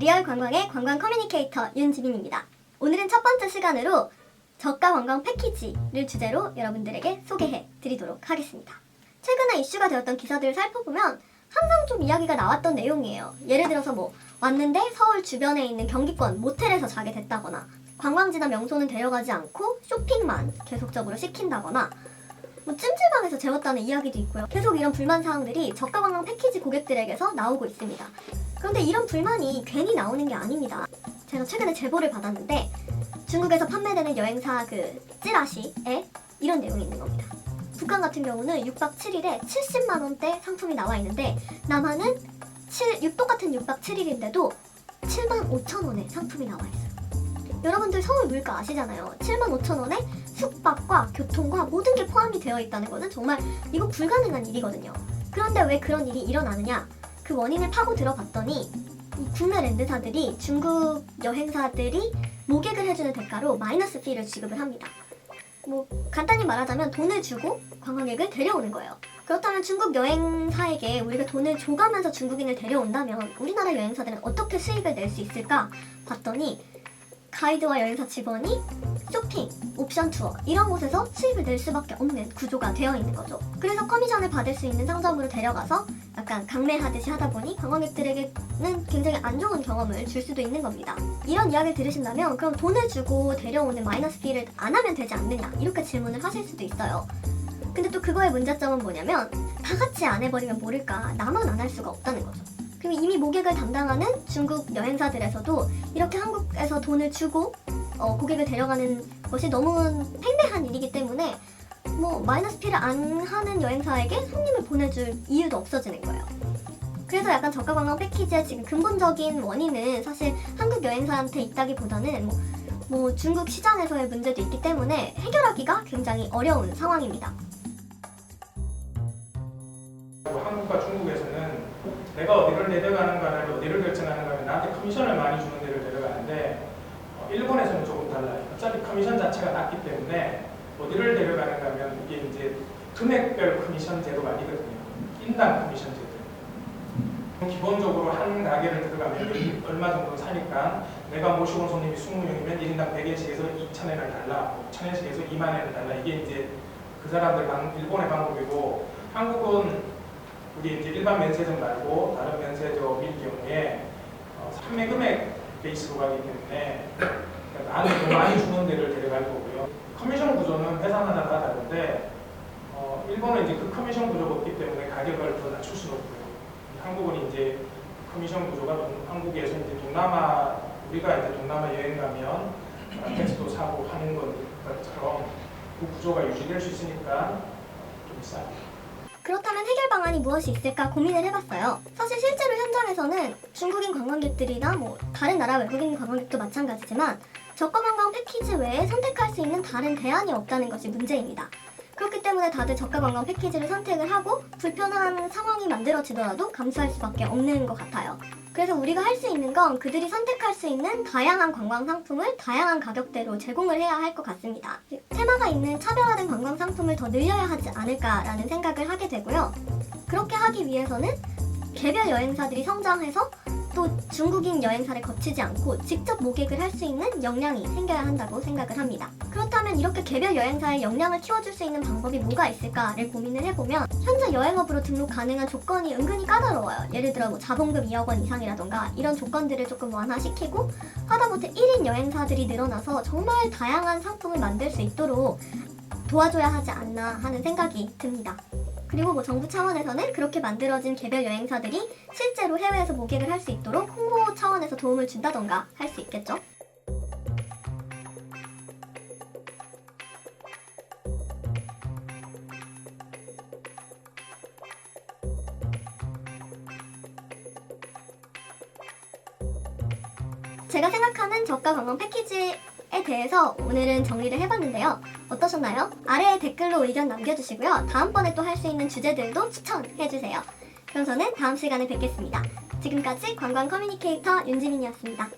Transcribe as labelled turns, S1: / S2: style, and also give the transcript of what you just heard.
S1: 리얼 관광의 관광 커뮤니케이터 윤지민입니다. 오늘은 첫 번째 시간으로 저가 관광 패키지를 주제로 여러분들에게 소개해 드리도록 하겠습니다. 최근에 이슈가 되었던 기사들을 살펴보면 항상 좀 이야기가 나왔던 내용이에요. 예를 들어서 뭐 왔는데 서울 주변에 있는 경기권 모텔에서 자게 됐다거나 관광지나 명소는 데려가지 않고 쇼핑만 계속적으로 시킨다거나 뭐 찜질방에서 재웠다는 이야기도 있고요. 계속 이런 불만 사항들이 저가 관광 패키지 고객들에게서 나오고 있습니다. 그런데 이런 불만이 괜히 나오는 게 아닙니다. 제가 최근에 제보를 받았는데 중국에서 판매되는 여행사 그 찌라시에 이런 내용이 있는 겁니다. 북한 같은 경우는 6박 7일에 70만 원대 상품이 나와 있는데 남한은 7, 6, 똑같은 6박 7일인데도 7만 5천 원의 상품이 나와 있어요. 여러분들 서울 물가 아시잖아요. 7만 5천 원에 숙박과 교통과 모든 게 포함이 되어 있다는 것은 정말 이거 불가능한 일이거든요. 그런데 왜 그런 일이 일어나느냐? 그 원인을 파고 들어봤더니 이 국내 랜드사들이 중국 여행사들이 모객을 해주는 대가로 마이너스 피를 지급을 합니다. 뭐 간단히 말하자면 돈을 주고 관광객을 데려오는 거예요. 그렇다면 중국 여행사에게 우리가 돈을 줘가면서 중국인을 데려온다면 우리나라 여행사들은 어떻게 수익을 낼 수 있을까 봤더니 가이드와 여행사 직원이 쇼핑, 옵션 투어 이런 곳에서 수익을 낼 수밖에 없는 구조가 되어 있는 거죠. 그래서 커미션을 받을 수 있는 상점으로 데려가서 약간 강매하듯이 하다 보니 관광객들에게는 굉장히 안 좋은 경험을 줄 수도 있는 겁니다. 이런 이야기를 들으신다면 그럼 돈을 주고 데려오는 마이너스 피를 안 하면 되지 않느냐 이렇게 질문을 하실 수도 있어요. 근데 또 그거의 문제점은 뭐냐면 다 같이 안 해버리면 모를까 나만 안 할 수가 없다는 거죠. 그럼 이미 모객을 담당하는 중국 여행사들에서도 이렇게 한국에서 돈을 주고 어, 고객을 데려가는 것이 너무 팽배한 일이기 때문에 뭐 마이너스 피를 안 하는 여행사에게 손님을 보내줄 이유도 없어지는 거예요. 그래서 약간 저가 관광 패키지의 지금 근본적인 원인은 사실 한국 여행사한테 있다기보다는 뭐, 뭐 중국 시장에서의 문제도 있기 때문에 해결하기가 굉장히 어려운 상황입니다.
S2: 한국과 중국에서는 내가 어디를 내려가는가를 어디를 결정하는가를 나한테 커미션을 많이 주는 데를 데려가는데 어, 일본에서는 조금 달라요. 어차피 커미션 자체가 낮기 때문에 어디를 데려가는가 하면 이게 이제 금액별 커미션 제도가 아니거든요. 인당 커미션 제도. 기본적으로 한 가게를 들어가면 얼마 정도 사니까 내가 모시고 온 손님이 20명이면 1인당 100엔씩에서 2,000엔을 달라, 1,000엔씩에서 2만 엔을 달라. 이게 이제 그 사람들 방, 일본의 방법이고 한국은 우리 이제 일반 면세점 말고 다른 면세점일 경우에 어, 판매 금액 베이스로 가기 때문에 나는 더 많이 주는 데를 데려갈 거고요. 커미션 구조는 회사마다 다 다른데 어, 일본은 이제 그 커미션 구조가 없기 때문에 가격을 더 낮출 수는 없고요. 한국은 이제 커미션 구조가 동- 한국에서 이제 동남아 우리가 이제 동남아 여행 가면 어, 택시도 사고 하는 것처럼 그 구조가 유지될 수 있으니까 좀 비싸요.
S1: 그렇다면 해결 방안이 무엇이 있을까 고민을 해봤어요. 사실 실제로 현장에서는 중국인 관광객들이나 뭐 다른 나라 외국인 관광객도 마찬가지지만 저가 관광 패키지 외에 선택할 수 있는 다른 대안이 없다는 것이 문제입니다. 그렇기 때문에 다들 저가 관광 패키지를 선택을 하고 불편한 상황이 만들어지더라도 감수할 수밖에 없는 것 같아요. 그래서 우리가 할 수 있는 건 그들이 선택할 수 있는 다양한 관광 상품을 다양한 가격대로 제공을 해야 할 것 같습니다. 테마가 있는 차별화된 관광 상품을 더 늘려야 하지 않을까라는 생각을 하게 되고요. 그렇게 하기 위해서는 개별 여행사들이 성장해서 또 중국인 여행사를 거치지 않고 직접 모객을 할 수 있는 역량이 생겨야 한다고 생각을 합니다. 그렇다면 이렇게 개별 여행사의 역량을 키워줄 수 있는 방법이 뭐가 있을까를 고민을 해보면 현재 여행업으로 등록 가능한 조건이 은근히 까다로워요. 예를 들어 뭐 자본금 2억 원 이상이라던가 이런 조건들을 조금 완화시키고 하다못해 1인 여행사들이 늘어나서 정말 다양한 상품을 만들 수 있도록 도와줘야 하지 않나 하는 생각이 듭니다. 그리고 뭐 정부 차원에서는 그렇게 만들어진 개별 여행사들이 실제로 해외에서 모객을 할 수 있도록 홍보 차원에서 도움을 준다던가 할 수 있겠죠. 제가 생각하는 저가 관광 패키지 에 대해서 오늘은 정리를 해봤는데요. 어떠셨나요? 아래에 댓글로 의견 남겨주시고요. 다음번에 또 할 수 있는 주제들도 추천해주세요. 그럼 저는 다음 시간에 뵙겠습니다. 지금까지 관광 커뮤니케이터 윤지민이었습니다.